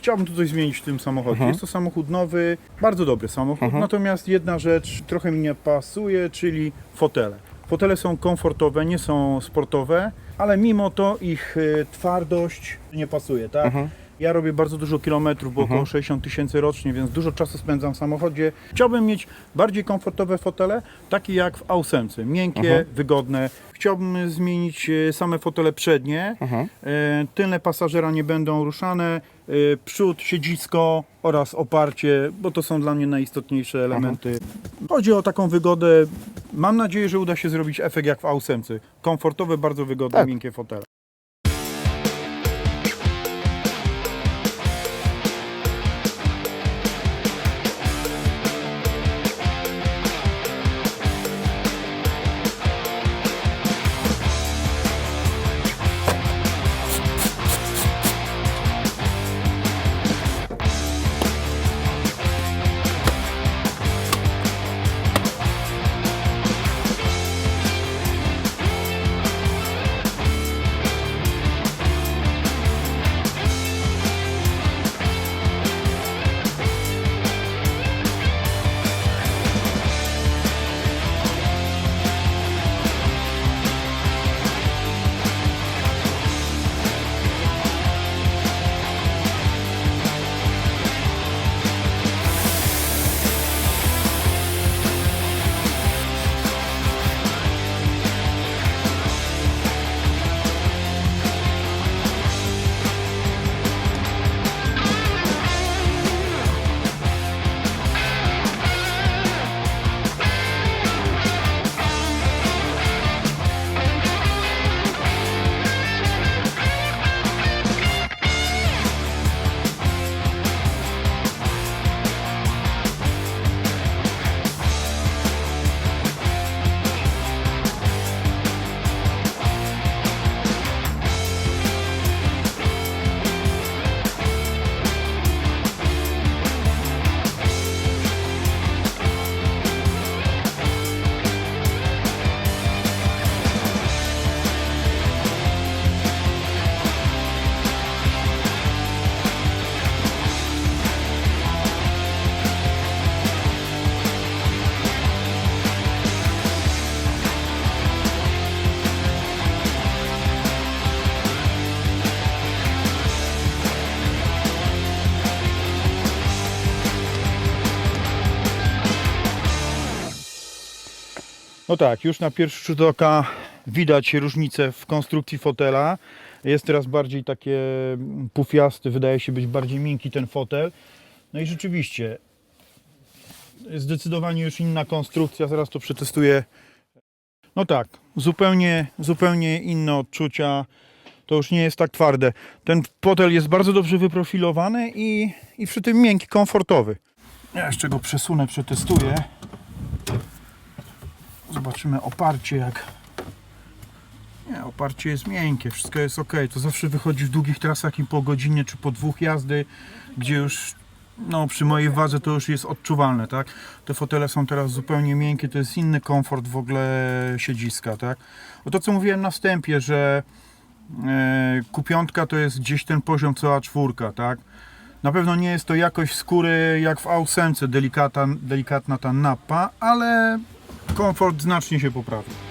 chciałbym tu coś zmienić w tym samochodzie. Mhm. Jest to samochód nowy, bardzo dobry samochód, Mhm. natomiast jedna rzecz trochę mi nie pasuje, czyli fotele. Fotele są komfortowe, nie są sportowe, ale mimo to ich y, twardość nie pasuje, tak? Mhm. Ja robię bardzo dużo kilometrów, bo około 60 tysięcy rocznie, więc dużo czasu spędzam w samochodzie. Chciałbym mieć bardziej komfortowe fotele, takie jak w A8, miękkie, Mhm. wygodne. Chciałbym zmienić e, same fotele przednie. Mhm. E, Tylne pasażera nie będą ruszane, e, przód, siedzisko oraz oparcie, bo to są dla mnie najistotniejsze elementy. Chodzi o taką wygodę. Mam nadzieję, że uda się zrobić efekt jak w A8. Komfortowe, bardzo wygodne, Tak. miękkie fotele. No tak, już na pierwszy rzut oka widać różnicę w konstrukcji fotela. Jest teraz bardziej takie pufiasty, wydaje się być bardziej miękki ten fotel. No i rzeczywiście, zdecydowanie już inna konstrukcja, zaraz to przetestuję. No tak, zupełnie, zupełnie inne odczucia. To już nie jest tak twarde. Ten fotel jest bardzo dobrze wyprofilowany i, i przy tym miękki, komfortowy. Ja jeszcze go przesunę, przetestuję. Zobaczymy oparcie jak. Nie, oparcie jest miękkie, wszystko jest ok. To zawsze wychodzi w długich trasach i po godzinie czy po dwóch jazdy, gdzie już no, przy mojej wadze to już jest odczuwalne, tak? Te fotele są teraz zupełnie miękkie, to jest inny komfort w ogóle siedziska, tak? O to co mówiłem na wstępie, że e, Q5 to jest gdzieś ten poziom co A4, tak? Na pewno nie jest to jakość skóry jak w A8, delikatna, ta nappa, ale komfort znacznie się poprawił.